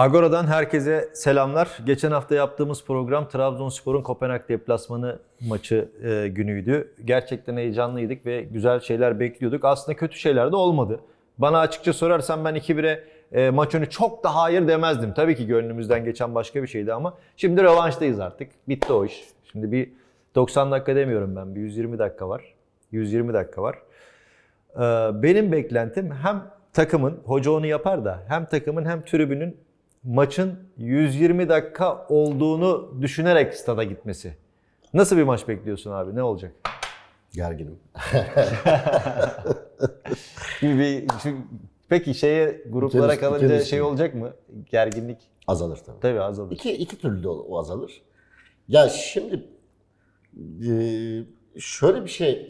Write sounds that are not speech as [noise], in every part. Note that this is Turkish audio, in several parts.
Agora'dan herkese selamlar. Geçen hafta yaptığımız program Trabzonspor'un Kopenhag deplasmanı maçı e, günüydü. Gerçekten heyecanlıydık ve güzel şeyler bekliyorduk. Aslında kötü şeyler de olmadı. Bana açıkça sorarsan ben 2-1'e e, maç önü çok da hayır demezdim. Tabii ki gönlümüzden geçen başka bir şeydi ama şimdi rövanştayız artık. Bitti o iş. Şimdi bir 90 dakika demiyorum ben. Bir 120 dakika var. 120 dakika var. Ee, Benim beklentim hem takımın, hoca onu yapar da hem takımın hem tribünün maçın 120 dakika olduğunu düşünerek stada gitmesi. Nasıl bir maç bekliyorsun abi? Ne olacak? Gerginim. [laughs] Bir, peki şeye gruplara kalınca şey olacak mı? Gerginlik Azalır tabii. tabii azalır. İki, iki türlü de o o azalır. Ya şimdi e, şöyle bir şey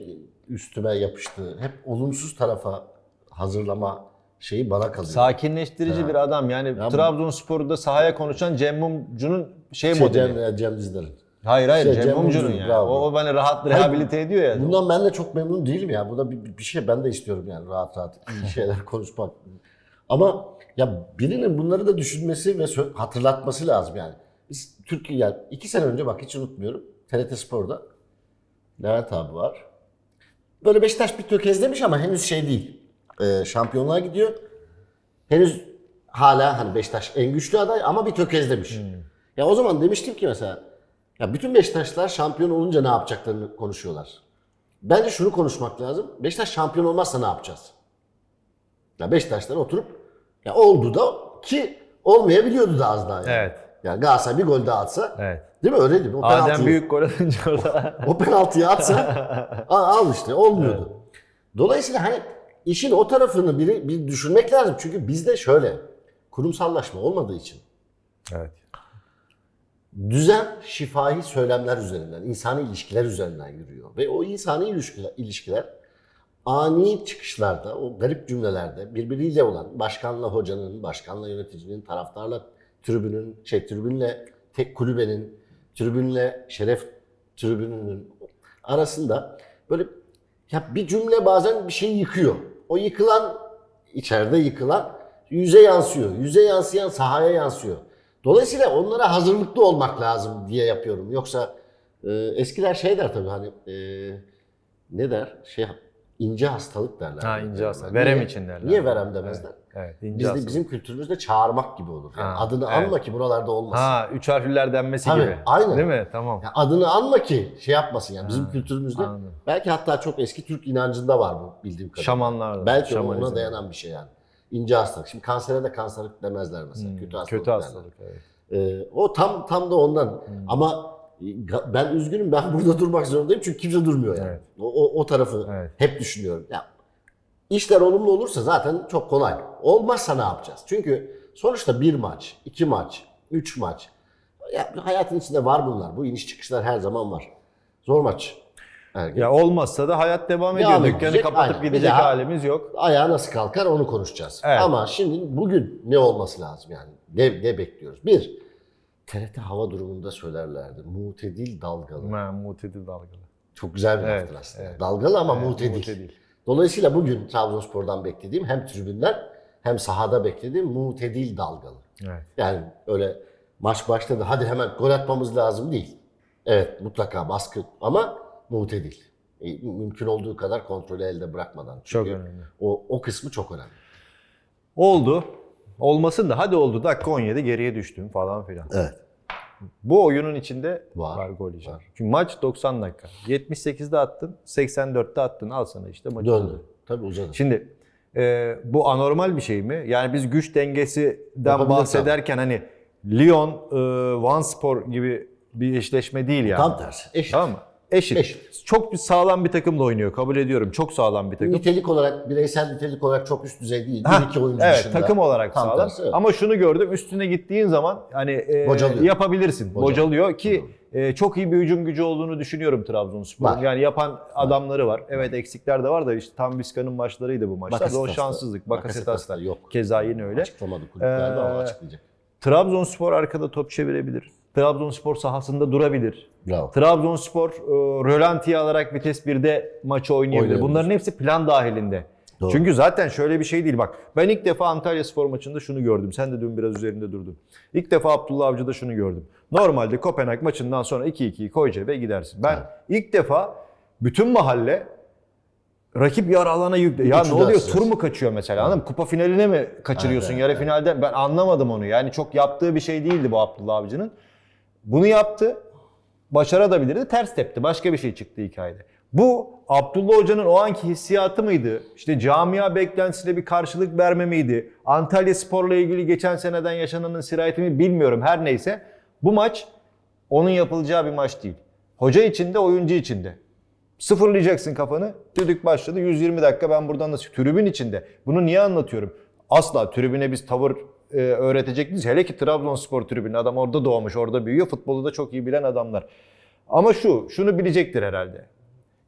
üstüme yapıştı. Hep olumsuz tarafa hazırlama şeyi bana kalıyor. Sakinleştirici bir adam yani Ya bu- Trabzonspor'da sahaya konuşan Cem Mumcu'nun şey, şey, modeli. Cem, Cem Dizdar'ın. hayır hayır şey, Cem, Cem Mumcu'nun Mumcu'nun, yani. bravo. O, o beni rahat rehabilite ediyor ya. Bundan ben de çok memnun değilim ya. Bu da bir, bir şey ben de istiyorum yani rahat rahat iyi [laughs] şeyler konuşmak. Ama ya birinin bunları da düşünmesi ve sö- hatırlatması lazım yani. Biz Türkiye yani iki sene önce bak hiç unutmuyorum. TRT Spor'da Levent abi var. Böyle Beşiktaş bir tökezlemiş ama henüz şey değil. Ee, şampiyonluğa gidiyor. Henüz hala hani Beşiktaş en güçlü aday ama bir tökezlemiş. Ya o zaman demiştim ki mesela ya bütün Beşiktaşlar şampiyon olunca ne yapacaklarını konuşuyorlar. Bence şunu konuşmak lazım. Beşiktaş şampiyon olmazsa ne yapacağız? Ya Beşiktaşlar oturup ya oldu da ki olmayabiliyordu da az daha yani. Evet. Yani Galatasaray bir gol daha atsa Evet. değil mi öyle değil mi? O Adem penaltıyı- büyük gol atınca orada. [laughs] o penaltıyı atsa [laughs] al, işte olmuyordu. Dolayısıyla hani işin o tarafını bir, bir düşünmek lazım. Çünkü bizde şöyle kurumsallaşma olmadığı için evet. düzen şifahi söylemler üzerinden, insani ilişkiler üzerinden yürüyor. Ve o insani ilişkiler, ilişkiler ani çıkışlarda, o garip cümlelerde birbiriyle olan başkanla hocanın, başkanla yöneticinin, taraftarla tribünün, şey tribünle tek kulübenin, tribünle şeref tribününün arasında böyle ya bir cümle bazen bir şeyi yıkıyor. O yıkılan, içeride yıkılan yüze yansıyor. Yüze yansıyan sahaya yansıyor. Dolayısıyla onlara hazırlıklı olmak lazım diye yapıyorum. Yoksa e, eskiler şey der tabii hani e, ne der? Şey ince hastalık derler. Ha, ince hastalık. Niye- Verem için derler. Niye verem demezler? Evet. ince Bizde, hastalık. bizim kültürümüzde çağırmak gibi olur. Yani Ha, adını evet. anma ki buralarda olmasın. Ha, üç harfliler denmesi Tabii, gibi. aynen. Değil mi? Tamam. Yani adını anma ki şey yapmasın yani bizim kültürümüzde. anladım. Belki hatta çok eski Türk inancında var bu bildiğim kadarıyla. Şamanlar. Belki şamanizm. ona dayanan bir şey yani. İnce hastalık. Şimdi kansere de kanserlik demezler mesela. kötü hastalık. Hmm, Kötü derler. hastalık. Evet. Ee, o tam tam da ondan. Hmm. Ama ben üzgünüm ben [laughs] burada durmak zorundayım çünkü kimse durmuyor yani. Evet. O, o, o tarafı Evet. hep düşünüyorum. Ya işler olumlu olursa zaten çok kolay. Olmazsa ne yapacağız? Çünkü sonuçta bir maç, iki maç, üç maç. Ya hayatın içinde var bunlar. Bu iniş çıkışlar her zaman var. Zor maç. Her gün. Ya olmazsa da hayat devam ediyor. Devam Dükkanı edecek, kapatıp aynen. Gidecek daha- halimiz yok. Ayağa nasıl kalkar onu konuşacağız. Evet. Ama şimdi bugün ne olması lazım yani? Ne, ne bekliyoruz? Bir, TRT hava durumunda söylerlerdi. Mutedil dalgalı. Ha, mutedi dalgalı. Çok güzel bir Evet, laftır aslında. evet. Dalgalı ama Evet, mutedil. mutedil. Dolayısıyla bugün Trabzonspor'dan beklediğim hem tribünden hem sahada beklediğim mutedil dalgalı. Evet. Yani öyle maç başladı hadi hemen gol atmamız lazım değil. Evet mutlaka baskı ama mutedil. E, Mümkün olduğu kadar kontrolü elde bırakmadan. Çok Çünkü önemli. O, o kısmı çok önemli. Oldu. Olmasın da hadi oldu. Dakika 17 geriye düştüm falan filan. Evet. Bu oyunun içinde Var, var, gol yiyeceğim. var. Çünkü maç 90 dakika. 78'de attın, 84'te attın. Al sana işte maçı. Döndü. Tabii uzadı. Şimdi e, bu anormal bir şey mi? Yani biz güç dengesinden bahsederken hani Lyon, e, Vanspor gibi bir eşleşme değil yani. Tam tersi. Eşit. Tamam mı? Eşit. Eşit. Çok bir sağlam bir takımla oynuyor. Kabul ediyorum. Çok sağlam bir takım. Nitelik olarak, bireysel nitelik olarak çok üst düzey değil. Ha, bir iki oyuncu evet, dışında. takım olarak Tam sağlam. tersi, evet. Ama şunu gördüm. Üstüne gittiğin zaman hani e, Bocalıyor. yapabilirsin. Bocalıyor. Bocalıyor ki e, çok iyi bir hücum gücü olduğunu düşünüyorum Trabzonspor'un. Var. Yani yapan adamları var. Evet eksikler de var da işte tam Vizca'nın maçlarıydı bu maçlar. O Bakasetas'ta. şanssızlık. Bakasetas'ta. Bakasetas'ta yok. Keza yine öyle. Açıklamadı kulüplerde ama Ee, açıklayacak. Trabzonspor arkada top çevirebilir. Trabzonspor sahasında durabilir. Bravo. Trabzonspor e, rölantiye alarak vites 1'de maçı oynayabilir. Bunların hepsi plan dahilinde. Doğru. Çünkü zaten şöyle bir şey değil bak. Ben ilk defa Antalya Spor maçında şunu gördüm. Sen de dün biraz üzerinde durdun. İlk defa Abdullah Avcı'da şunu gördüm. Normalde Kopenhag maçından sonra 2-2'yi koy cebe gidersin. Ben Evet. ilk defa bütün mahalle rakip yarı alana yükle. Ya Üçü ne oluyor? Tur mu kaçıyor mesela? Anladın mı? Kupa finaline mi kaçırıyorsun? Evet, yarı evet, finalde ben anlamadım onu. Yani çok yaptığı bir şey değildi bu Abdullah Avcı'nın. Bunu yaptı. Başarabilirdi. Ters tepti. Başka bir şey çıktı hikayede. Bu Abdullah Hoca'nın o anki hissiyatı mıydı? İşte camia beklentisine bir karşılık verme miydi? Antalya Spor'la ilgili geçen seneden yaşananın sirayeti mi bilmiyorum. Her neyse. Bu maç onun yapılacağı bir maç değil. Hoca için de oyuncu için de. Sıfırlayacaksın kafanı. Düdük başladı. 120 dakika ben buradan nasıl... Tribün içinde. Bunu niye anlatıyorum? Asla tribüne biz tavır e, öğretecek değiliz. Hele ki Trabzonspor tribünü. Adam orada doğmuş, orada büyüyor. Futbolu da çok iyi bilen adamlar. Ama şu, şunu bilecektir herhalde.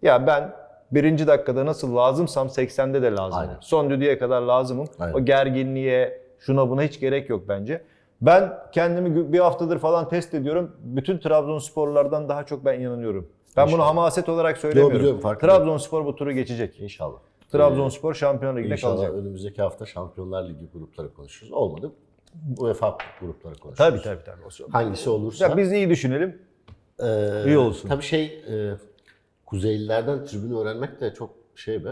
Ya ben birinci dakikada nasıl lazımsam 80'de de lazımım. Aynen. Son düdüğe kadar lazımım. Aynen. O gerginliğe, şuna buna hiç gerek yok bence. Ben kendimi bir haftadır falan test ediyorum. Bütün Trabzonsporlardan daha çok ben inanıyorum. Ben bunu İnşallah. hamaset olarak söylemiyorum. biliyorum, farkındayım. Trabzonspor bu turu geçecek. İnşallah. Trabzonspor Şampiyonlar Ligi'nde İnşallah kalacak. önümüzdeki hafta Şampiyonlar Ligi grupları konuşuruz. Olmadı. UEFA grupları konuşuruz. Tabii tabii tabii. O- Hangisi olursa. Ya biz iyi düşünelim. Ee, İyi olsun. Tabii şey, e, Kuzeylilerden tribünü öğrenmek de çok şey be.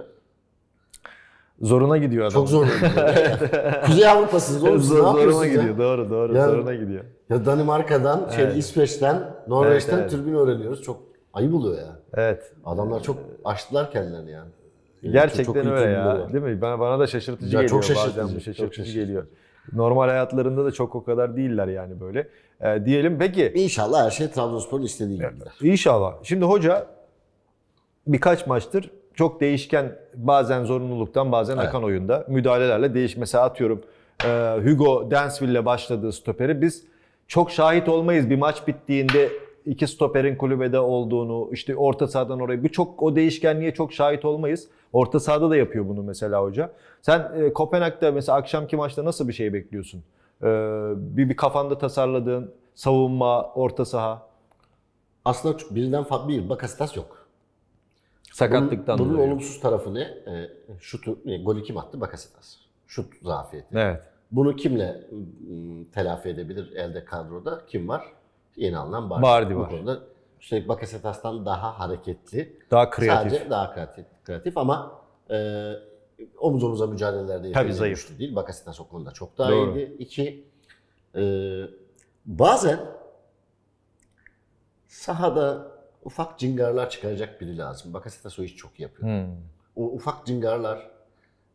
Zoruna gidiyor adam. Çok zor. [laughs] Kuzey Avrupa'sınız oğlum Zor- zoruna yapıyorsunuz ya? gidiyor. Doğru doğru. Ya- zoruna gidiyor. Ya Danimarka'dan, şey, İsveç'ten, Norveç'ten Evet, evet. tribün öğreniyoruz. Çok ayıp oluyor ya. Evet. Adamlar çok açtılar kendilerini yani. Gerçekten çok öyle ya. var. Değil mi? Bana, bana da şaşırtıcı Ya geliyor çok bazen şaşırtıcı, bu çok şaşırtıcı şaşırtıcı. geliyor. Normal hayatlarında da çok o kadar değiller yani böyle. Ee, diyelim peki İnşallah her şey Trabzonspor'un istediği gibi gider. İnşallah. Şimdi hoca birkaç maçtır çok değişken bazen zorunluluktan bazen Evet. akan oyunda müdahalelerle değiş. Mesela atıyorum e, Hugo Densville'le başladığı stoperi biz çok şahit olmayız bir maç bittiğinde iki stoperin kulübede olduğunu işte orta sahadan oraya bu çok o değişkenliğe çok şahit olmayız. Orta sahada da yapıyor bunu mesela hoca. Sen e, Kopenhag'da mesela akşamki maçta nasıl bir şey bekliyorsun? E, bir, bir kafanda tasarladığın savunma, orta saha Aslında birden farklı bir Bakasitas yok. sakatlıktan bunun, bunun dolayı. olumsuz tarafı ne? E, şutu, e, golü kim attı? Bakasitas. Şut zafiyeti. Evet. Bunu kimle m, telafi edebilir elde kadroda? Kim var? Yeni alınan Bardi. Bardi Bu var. konuda üstelik Bakasetas'tan daha hareketli. Daha kreatif. Sadece daha kreatif, kreatif ama e, omuz omuza mücadelelerde yeterince zayıf. güçlü değil. Bakasetas o konuda çok daha Doğru. iyiydi. İki, e, bazen sahada ufak cingarlar çıkaracak biri lazım. Bakasetas o işi çok yapıyor. Hmm. O ufak cingarlar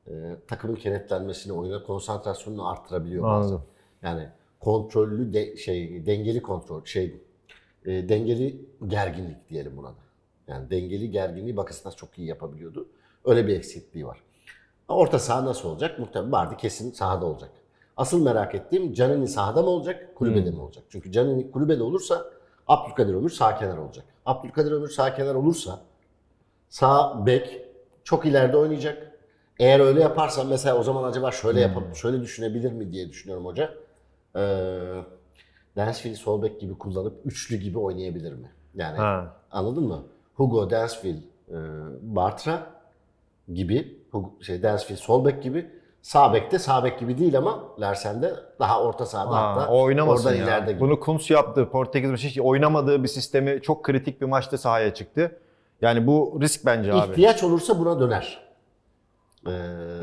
e, takımın kenetlenmesini, oyuna konsantrasyonunu arttırabiliyor bazen. Anladım. Yani kontrollü de, şey dengeli kontrol şey e, dengeli gerginlik diyelim buna da. Yani dengeli gerginliği Bakasitas çok iyi yapabiliyordu. Öyle bir eksikliği var. Orta saha nasıl olacak? Muhtemelen Bardi kesin sahada olacak. Asıl merak ettiğim Canini sahada mı olacak, kulübede mi olacak? Çünkü Canini kulübede olursa Abdülkadir Ömür sağ kenar olacak. Abdülkadir Ömür sağ kenar olursa sağ bek çok ileride oynayacak. Eğer öyle yaparsan mesela o zaman acaba şöyle yapıp şöyle düşünebilir mi diye düşünüyorum hoca. Ee, Dansville sol bek gibi kullanıp üçlü gibi oynayabilir mi? Yani Ha. anladın mı? Hugo, Dansville, e, Bartra gibi şey Dansville sol bek gibi sağ bekte sağ bek gibi değil ama Larsen'de daha orta sahada Ha, hatta oynamasın oradan ya. ileride gibi. Bunu Kuntz yaptı. Portekiz maçı hiç oynamadığı bir sistemi çok kritik bir maçta sahaya çıktı. Yani bu risk bence abi. İhtiyaç olursa buna döner. Ee,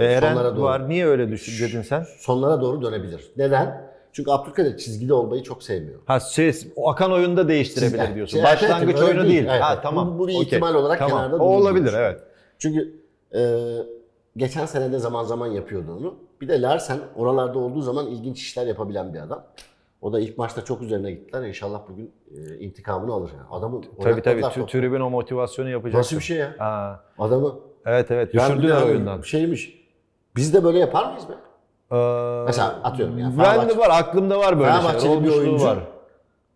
Eren sonlara doğru. var. Niye öyle düşün dedin sen? sonlara doğru dönebilir. Neden? Çünkü Abdülkadir çizgide olmayı çok sevmiyor. Ha şey, o akan oyunda değiştirebilir Çizgi- diyorsun. Şey, Başlangıç evet, oyunu değil. değil. Evet, ha evet. tamam. Bu- bu bir Okey. ihtimal olarak tamam. kenarda O olabilir evet. Çünkü e, geçen sene de zaman zaman yapıyordu onu. Bir de Larsen oralarda olduğu zaman ilginç işler yapabilen bir adam. O da ilk maçta çok üzerine gittiler. İnşallah bugün e, intikamını alır. Yani. Adamı Tabii tabii. Tü- tribün o motivasyonu yapacak. Nasıl bir şey ya? Ha. Adamı Evet evet. Düşürdüler oyundan. Şeymiş. Biz de böyle yapar mıyız be? Ee, Mesela atıyorum yani ben de var aklımda var böyle şeyler. Fenerbahçeli bir Olmuşluğu oyuncu var.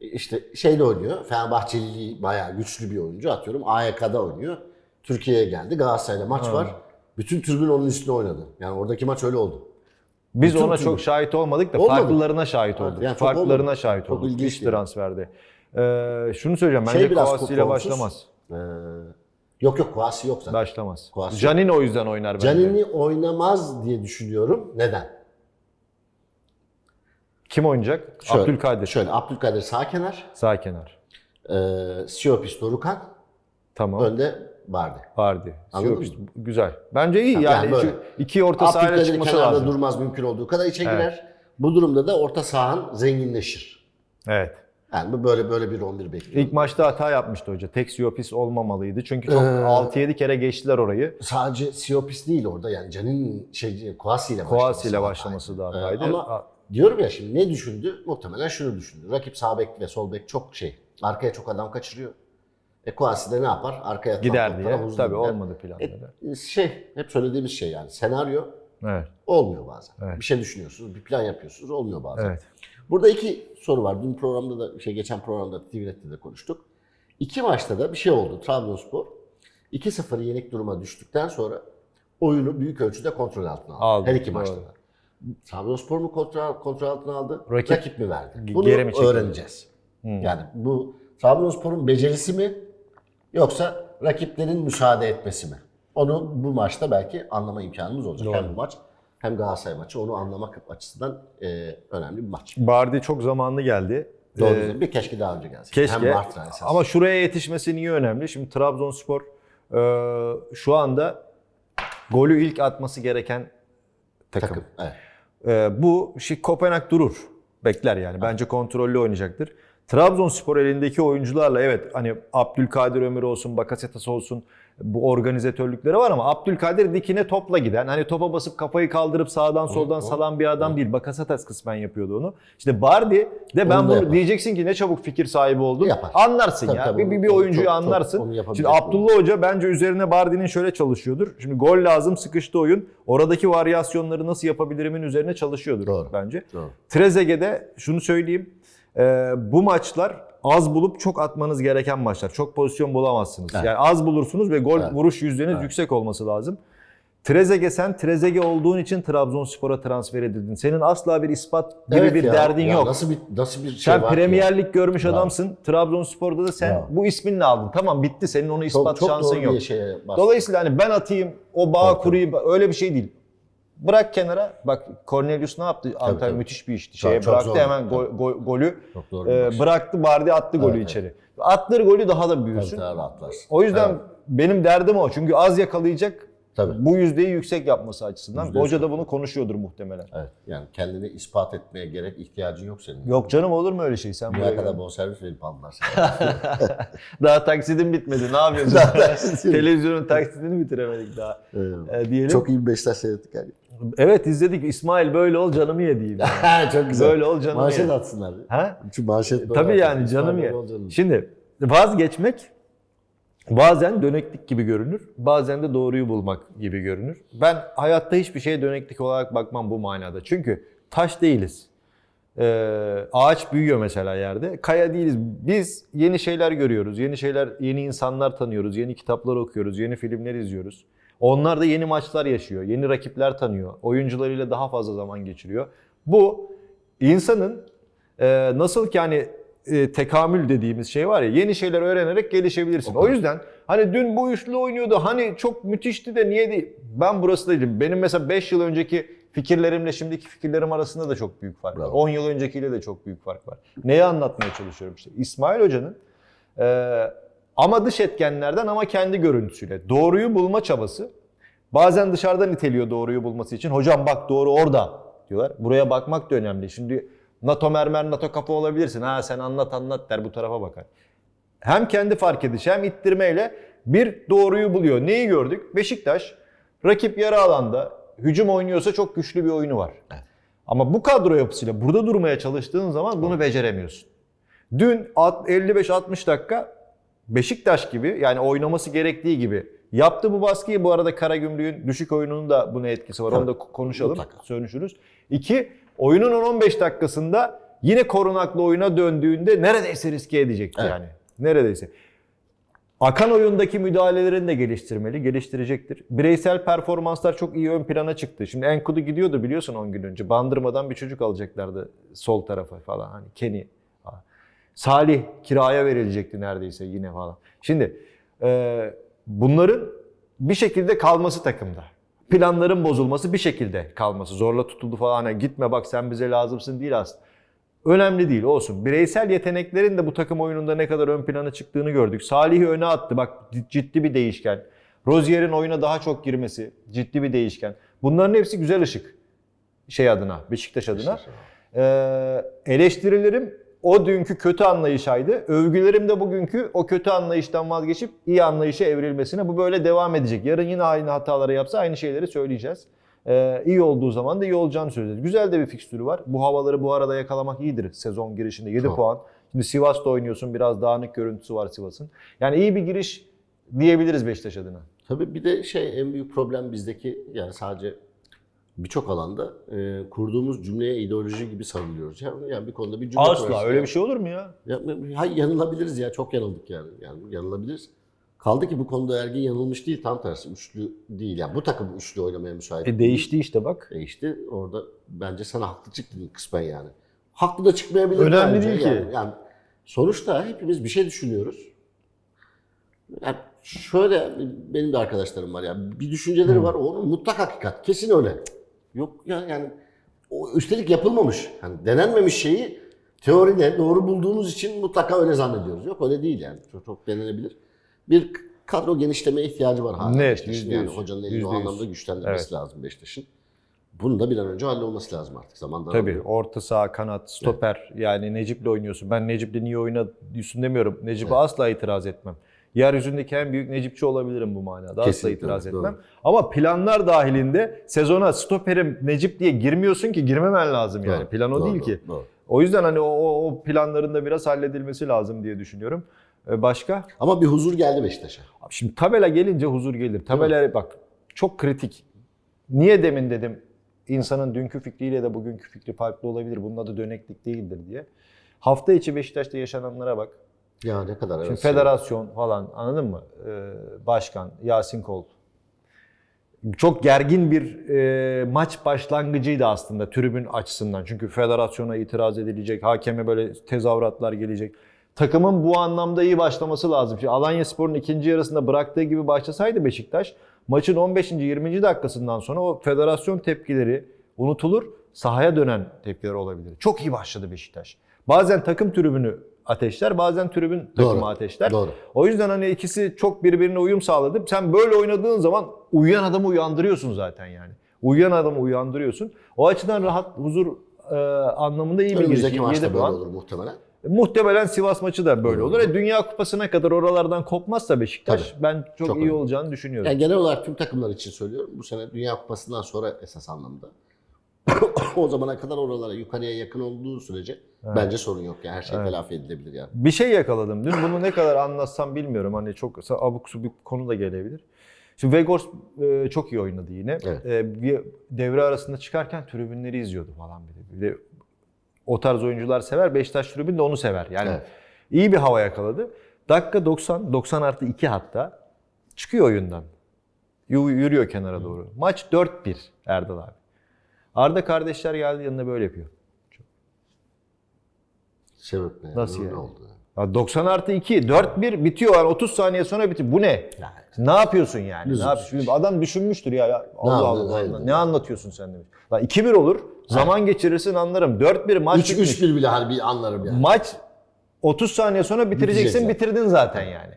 işte şeyde oynuyor. Fenerbahçeliliği bayağı güçlü bir oyuncu atıyorum. AYK'da oynuyor. Türkiye'ye geldi. Galatasaray'la maç var. Bütün tribün onun üstüne oynadı. Yani oradaki maç öyle oldu. Biz Bütün ona tribün. çok şahit olmadık da Olmadı. farklılarına şahit olduk. yani çok farklılarına olmadı. şahit Çok olduk. ilginç İş değil. transferde. Ee, şunu söyleyeceğim. Bence Şey biraz Kovacic ile başlamaz. Ee, Yok yok Kouassi yok zaten. Başlamaz. Kouassi. Canin o yüzden oynar bence. Canini oynamaz diye düşünüyorum. Neden? Kim oynayacak? Şöyle, Abdülkadir. Şöyle Abdülkadir sağ kenar, Sağ kenar. e, Siopis Dorukan, Tamam. önde. Vardı. Anladın Siopis. Güzel. Bence iyi. Yani Yani, böyle. iki, orta Abdülkadir çıkması lazım. durmaz mümkün olduğu kadar içe Evet. girer. Bu durumda da orta sahan zenginleşir. Evet. Yani bu böyle böyle bir 11 bekliyorum. İlk maçta hata yapmıştı hoca. Tek Siopis olmamalıydı. Çünkü çok Ee, 6-7 kere geçtiler orayı. Sadece Siopis değil orada yani Can'ın şey Kouassi ile Koasi ile hataydı. başlaması da Ee, hataydı. ama A- diyorum ya şimdi ne düşündü? Muhtemelen şunu düşündü. Rakip sağ bek ve sol bek çok şey. Arkaya çok adam kaçırıyor. E Kouassi de ne yapar? Arkaya gider diye. hızlı Tabii gider. olmadı planları. E, şey hep söylediğimiz şey yani senaryo Evet. olmuyor bazen. Evet. Bir şey düşünüyorsunuz, bir plan yapıyorsunuz olmuyor bazen. Evet. Burada iki soru var. Dün programda da şey geçen programda TVNet'te de konuştuk. İki maçta da bir şey oldu. Trabzonspor 2-0 yenik duruma düştükten sonra oyunu büyük ölçüde kontrol altına aldı. Aldı, Her iki doğru. maçta da. Trabzonspor mu kontrol, kontrol altına aldı? Rakip- Rakip, mi verdi? Bunu geri mi çekildi? öğreneceğiz. Yani bu Trabzonspor'un becerisi mi yoksa rakiplerin müsaade etmesi mi? Onu bu maçta belki anlama imkanımız olacak. Doğru. Hem bu maç hem Galatasaray maçı onu anlamak açısından e, önemli bir maç. Bardi çok zamanlı geldi. Doğru. Ee, bir keşke daha önce gelse. Keşke. Hem. Ama şuraya yetişmesi niye önemli? Şimdi Trabzonspor e, şu anda golü ilk atması gereken takım. takım. Evet. E, bu şey Kopenhag durur. Bekler yani. Bence kontrollü oynayacaktır. Trabzonspor elindeki oyuncularla evet hani Abdülkadir Ömür olsun, Bakasetas olsun bu organizatörlükleri var ama Abdülkadir dikine topla giden hani topa basıp kafayı kaldırıp sağdan soldan salan bir adam değil. Bakasetas kısmen yapıyordu onu. İşte Bardi de ben Onu da bunu yapar. diyeceksin ki ne çabuk fikir sahibi oldun. Yapar. Anlarsın Tabii ya. tabii, bir, bir, bir onu oyuncuyu çok- çok- anlarsın. onu Şimdi. Abdullah Hoca bence üzerine Bardi'nin şöyle çalışıyordur. Şimdi gol lazım sıkıştı oyun. Oradaki varyasyonları nasıl yapabilirimin üzerine çalışıyordur Doğru. bence. Doğru. Trezeguet'de şunu söyleyeyim. Ee, bu maçlar az bulup çok atmanız gereken maçlar. Çok pozisyon bulamazsınız. Evet. Yani az bulursunuz ve gol Evet. vuruş yüzdeniz Evet. yüksek olması lazım. Trezeguet sen Trezeguet olduğun için Trabzonspor'a transfer edildin. Senin asla bir ispat gibi Evet bir ya, derdin ya yok. Nasıl bir nasıl bir şey sen var ya? Premier Lig görmüş Bravo. adamsın. Trabzonspor'da da sen Bravo. bu isminle aldın. Tamam bitti. Senin onu ispat çok, çok şansın yok. Dolayısıyla hani ben atayım, o Tabii, kurayım öyle bir şey değil. Bırak kenara. Bak Cornelius ne yaptı? Antalya tabii. müthiş bir işti. Şeye çok bıraktı zor. hemen gol, gol- golü. Çok doğru bir Ee, bıraktı Bardi attı golü Evet, içeri. Attığı golü daha da büyüsün. Tabii, tabii. O yüzden Evet. benim derdim o. Çünkü az yakalayacak. Tabii. Bu yüzdeyi yüksek yapması açısından. Yüzde yüz Hoca da bunu konuşuyordur muhtemelen. Evet. Yani kendini ispat etmeye gerek ihtiyacın yok senin. Yok canım olur mu öyle şey? Sen buraya- kadar bonservis verip aldılar. [laughs] Daha taksidin bitmedi. Ne yapıyorsun? Televizyonun taksidini bitiremedik daha. Evet. Ee, diyelim. Çok iyi Beşiktaş seyrettik yani. Evet izledik. İsmail böyle ol canımı ye diyeyim. [laughs] yani. Çok güzel. Böyle ol canım Manşet ye. atsınlar. Ha? Şu manşet böyle Tabii yani canım ye. Canım. Şimdi vazgeçmek bazen döneklik gibi görünür. Bazen de doğruyu bulmak gibi görünür. Ben hayatta hiçbir şeye döneklik olarak bakmam bu manada. Çünkü taş değiliz. Ee, ağaç büyüyor mesela yerde. Kaya değiliz. Biz yeni şeyler görüyoruz. Yeni şeyler, yeni insanlar tanıyoruz. Yeni kitaplar okuyoruz. Yeni filmler izliyoruz. Onlar da yeni maçlar yaşıyor. Yeni rakipler tanıyor. Oyuncularıyla daha fazla zaman geçiriyor. Bu insanın e, nasıl ki hani e, tekamül dediğimiz şey var ya yeni şeyler öğrenerek gelişebilirsin. O yüzden hani dün bu üçlü oynuyordu hani çok müthişti de niye değil? Ben burası değilim. Benim mesela 5 yıl önceki fikirlerimle şimdiki fikirlerim arasında da çok büyük fark var. Bravo. 10 yıl öncekiyle de çok büyük fark var. Neyi anlatmaya çalışıyorum işte. İsmail Hoca'nın e, ama dış etkenlerden ama kendi görüntüsüyle doğruyu bulma çabası bazen dışarıdan iteliyor doğruyu bulması için. Hocam bak doğru orada diyorlar. Buraya bakmak da önemli. Şimdi NATO mermer, NATO kafa olabilirsin. Ha sen anlat anlat der bu tarafa bakar. Hem kendi fark edişi hem ittirmeyle bir doğruyu buluyor. Neyi gördük? Beşiktaş rakip yarı alanda hücum oynuyorsa çok güçlü bir oyunu var. Ama bu kadro yapısıyla burada durmaya çalıştığın zaman bunu beceremiyorsun. Dün at- 55-60 dakika Beşiktaş gibi yani oynaması gerektiği gibi yaptı bu baskıyı. Bu arada Karagümrük'ün düşük oyununun da buna etkisi var. Onu da konuşalım, Mutlaka. konuşuruz. İki, oyunun 10-15 dakikasında yine korunaklı oyuna döndüğünde neredeyse riske edecekti Evet. yani. Neredeyse. Akan oyundaki müdahalelerini de geliştirmeli, geliştirecektir. Bireysel performanslar çok iyi ön plana çıktı. Şimdi Enkudu gidiyordu biliyorsun 10 gün önce. Bandırmadan bir çocuk alacaklardı sol tarafa falan hani Kenny. falan. Salih kiraya verilecekti neredeyse yine falan. Şimdi e, bunların bir şekilde kalması takımda. Planların bozulması bir şekilde kalması. Zorla tutuldu falan. Hani gitme bak sen bize lazımsın değil aslında. Önemli değil olsun. Bireysel yeteneklerin de bu takım oyununda ne kadar ön plana çıktığını gördük. Salih'i öne attı. Bak ciddi bir değişken. Rozier'in oyuna daha çok girmesi ciddi bir değişken. Bunların hepsi güzel ışık. Şey adına, Beşiktaş adına. Ee, eleştirilerim o dünkü kötü anlayışaydı. Övgülerim de bugünkü o kötü anlayıştan vazgeçip iyi anlayışa evrilmesine. Bu böyle devam edecek. Yarın yine aynı hataları yapsa aynı şeyleri söyleyeceğiz. Ee, iyi olduğu zaman da iyi olacağını söyleyeceğiz. Güzel de bir fikstürü var. Bu havaları bu arada yakalamak iyidir sezon girişinde. 7 Çok. puan. Şimdi Sivas'ta oynuyorsun. Biraz dağınık görüntüsü var Sivas'ın. Yani iyi bir giriş diyebiliriz Beşiktaş adına. Tabii bir de şey en büyük problem bizdeki yani sadece birçok alanda e, kurduğumuz cümleye ideoloji gibi sarılıyoruz. Yani, yani bir konuda bir cümle Asla öyle bir şey olur mu ya? Ya, hayır yanılabiliriz ya çok yanıldık yani. Yani yanılabiliriz. Kaldı ki bu konuda Ergin yanılmış değil tam tersi üçlü değil. Yani bu takım üçlü oynamaya müsait. E değişti işte bak. Değişti. Orada bence sana haklı çıktın kısmen yani. Haklı da çıkmayabilir Önemli bence. değil ki. Yani, yani sonuçta hepimiz bir şey düşünüyoruz. Yani şöyle benim de arkadaşlarım var ya bir düşünceleri var o mutlak hakikat kesin öyle. Yok ya yani o üstelik yapılmamış. Hani denenmemiş şeyi teoride doğru bulduğumuz için mutlaka öyle zannediyoruz. Yok öyle değil yani. Çok, çok denenebilir. Bir kadro genişlemeye ihtiyacı var hala. Net, Beşiktaş'ın. Yani hocanın elini o anlamda güçlendirmesi Evet. lazım Beşiktaş'ın. Bunun da bir an önce hallolması lazım artık zamanda. Tabii orta saha, kanat, stoper yani Necip'le oynuyorsun. Ben Necip'le niye oynuyorsun demiyorum. Necip'e asla itiraz etmem. Yeryüzündeki en büyük Necipçi olabilirim bu manada. Asla Kesinlikle, itiraz doğru. etmem. Ama planlar dahilinde sezona stoperim Necip diye girmiyorsun ki girmemen lazım yani. Doğru, Plan o doğru, değil ki. doğru. O yüzden hani o, o, planların da biraz halledilmesi lazım diye düşünüyorum. Ee, Başka? Ama bir huzur geldi Beşiktaş'a. Şimdi tabela gelince huzur gelir. Tabela bak çok kritik. Niye demin dedim insanın dünkü fikriyle de bugünkü fikri farklı olabilir. Bunun adı döneklik değildir diye. Hafta içi Beşiktaş'ta yaşananlara bak. Ya ne kadar Şimdi evet. federasyon falan anladın mı? Ee, başkan Yasin Kol. Çok gergin bir e, maç başlangıcıydı aslında tribün açısından. Çünkü federasyona itiraz edilecek, hakeme böyle tezahüratlar gelecek. Takımın bu anlamda iyi başlaması lazım. Şimdi Alanya Spor'un ikinci yarısında bıraktığı gibi başlasaydı Beşiktaş, maçın 15. 20. dakikasından sonra o federasyon tepkileri unutulur, sahaya dönen tepkiler olabilir. Çok iyi başladı Beşiktaş. Bazen takım tribünü ateşler, bazen tribün takımı ateşler. doğru. O yüzden hani ikisi çok birbirine uyum sağladı. Sen böyle oynadığın zaman uyuyan adamı uyandırıyorsun zaten yani. Uyuyan adamı uyandırıyorsun. O açıdan rahat, huzur e, anlamında iyi bir giriş. Maçta böyle olur muhtemelen. Muhtemelen Sivas maçı da böyle olur. E, Dünya Kupası'na kadar oralardan kopmazsa Beşiktaş Tabii. ben çok, Çok iyi önemli. olacağını düşünüyorum. Yani genel olarak tüm takımlar için söylüyorum. Bu sene Dünya Kupası'ndan sonra esas anlamda. [coughs] o zamana kadar oralara yukarıya yakın olduğu sürece bence sorun yok. Yani her şey telafi edilebilir yani. Bir şey yakaladım dün. Bunu ne kadar anlatsam bilmiyorum. Hani çok abuk subuk konu da gelebilir. Şimdi Vegors e, çok iyi oynadı yine. Evet. E, bir devre arasında çıkarken tribünleri izliyordu falan bir de. Bir de o tarz oyuncular sever. Beşiktaş tribün de onu sever. Yani Evet. iyi bir hava yakaladı. Dakika 90, 90 artı 2 hatta çıkıyor oyundan. Yu- Yürüyor kenara doğru. Maç 4-1 Erdal abi. Arda kardeşler geldi yanına böyle yapıyor. Sebep ne? Nasıl Ne yani? oldu? Ya 90 artı 2, 4-1 bitiyor. Yani 30 saniye sonra bitiyor. Bu ne? Yani. Ne yapıyorsun yani? Lüzumsuz. Ne yapıyorsun? Şimdi adam düşünmüştür ya. Allah Allah. aynen. Allah. Ne anlatıyorsun sen demiş. Lan 2-1 olur. Zaman geçirirsin anlarım. 4-1 maç bitmiş. 3-3-1 bile hani bir anlarım yani. Maç 30 saniye sonra bitireceksin. Bitirdin zaten yani.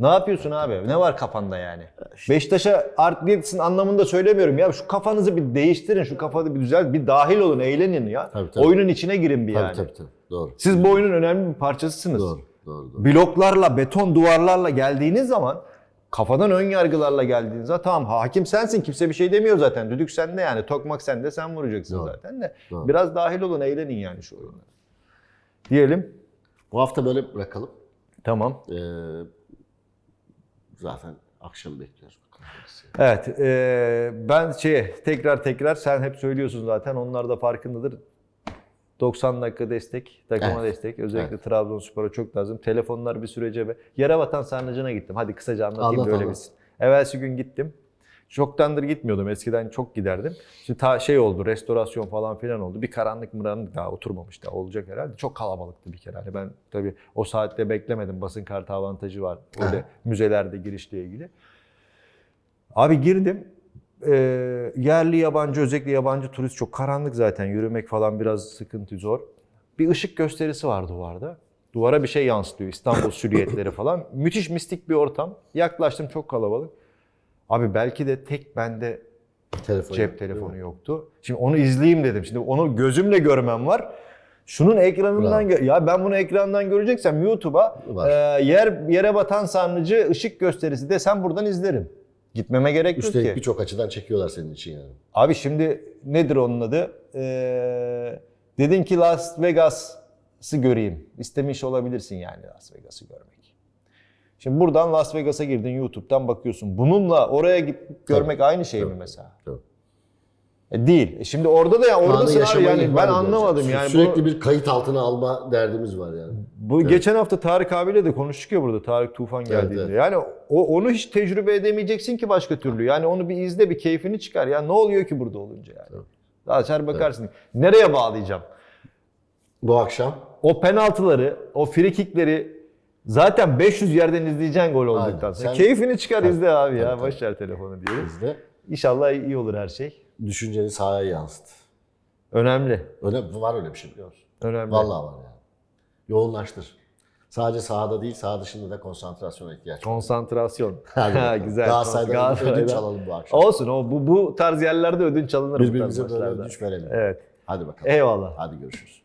Ne yapıyorsun abi? Ne var kafanda yani? Beşiktaş'a art niyetsin anlamında söylemiyorum ya. Şu kafanızı bir değiştirin. Şu kafanı bir düzelt. Bir dahil olun. Eğlenin ya. Tabii, tabii. Oyunun içine girin bir Tabii yani. tabii tabii. Doğru. Siz bu oyunun önemli bir parçasısınız. Doğru. Doğru. doğru. Bloklarla, beton duvarlarla geldiğiniz zaman kafadan ön yargılarla geldiğiniz zaman tamam hakim sensin kimse bir şey demiyor zaten. Düdük sende yani. Tokmak sende sen vuracaksın Doğru. zaten de. Doğru. Biraz dahil olun eğlenin yani şu oyunlara. Diyelim. Bu hafta böyle bırakalım. Tamam. Ee, zaten akşam bekliyoruz. Evet. eee, ben şey tekrar tekrar sen hep söylüyorsun zaten. Onlar da farkındadır. 90 dakika destek, takıma Evet. destek. Özellikle Evet. Trabzonspor'a çok lazım. Telefonlar bir sürece ve yere vatan sarnıcına gittim. Hadi kısaca anlatayım Anlat, böyle anlat. bitsin. Evvelsi gün gittim. Çoktandır gitmiyordum. Eskiden çok giderdim. Şimdi ta şey oldu, restorasyon falan filan oldu. Bir karanlık mıranlık daha oturmamış daha olacak herhalde. Çok kalabalıktı bir kere. Hani ben tabii o saatte beklemedim. Basın kartı avantajı var. Öyle [laughs] müzelerde girişle ilgili. Abi girdim. Ee, yerli yabancı özellikle yabancı turist çok karanlık zaten. Yürümek falan biraz sıkıntı zor. Bir ışık gösterisi var duvarda. Duvara bir şey yansıtıyor. İstanbul [laughs] süriyetleri falan. Müthiş mistik bir ortam. Yaklaştım çok kalabalık. Abi belki de tek bende Telefon cep yok, telefonu yoktu. Şimdi onu izleyeyim dedim. Şimdi onu gözümle görmem var. Şunun ekranından gö- ya ben bunu ekrandan göreceksem YouTube'a e, yer yere batan sarnıcı ışık gösterisi desem buradan izlerim. Gitmeme gerek yok Üstelik ki. birçok açıdan çekiyorlar senin için yani. Abi şimdi nedir onun adı? Ee, dedin ki Las Vegas'ı göreyim. İstemiş olabilirsin yani Las Vegas'ı görmek. Şimdi buradan Las Vegas'a girdin YouTube'dan bakıyorsun. Bununla oraya gidip görmek aynı şey mi mesela? Tabii. E değil. E şimdi orada da ya Anı oradasın abi yani ben anlamadım yani. Sürekli bunu- bir kayıt altına alma derdimiz var yani. bu geçen hafta Tarık abiyle de konuştuk ya burada Tarık Tufan geldiğinde. evet. Yani o, onu hiç tecrübe edemeyeceksin ki başka türlü. Yani onu bir izle bir keyfini çıkar. Ya ne oluyor ki burada olunca yani? Açar bakarsın. Nereye bağlayacağım? Bu akşam O penaltıları, o frikikleri zaten 500 yerden izleyeceksin gol olduktan sonra. Sen- Keyfini çıkar izle abi ya. tabii. Boş ver telefonu diyelim. bizde İnşallah iyi olur her şey. düşünceni sahaya yansıt. Önemli. Öyle, var öyle bir şey biliyor musun? Önemli. Vallahi var yani. Yoğunlaştır. Sadece sahada değil, saha dışında da konsantrasyona ihtiyaç var. Konsantrasyon. [laughs] Ha, güzel. Galatasaray'dan Galatasaray'dan. ödünç alalım bu akşam. Olsun o bu, bu tarz yerlerde ödünç alınır bu tarz Birbirimize böyle maçlarda. ödünç verelim. Evet. Hadi bakalım. Eyvallah. Hadi görüşürüz.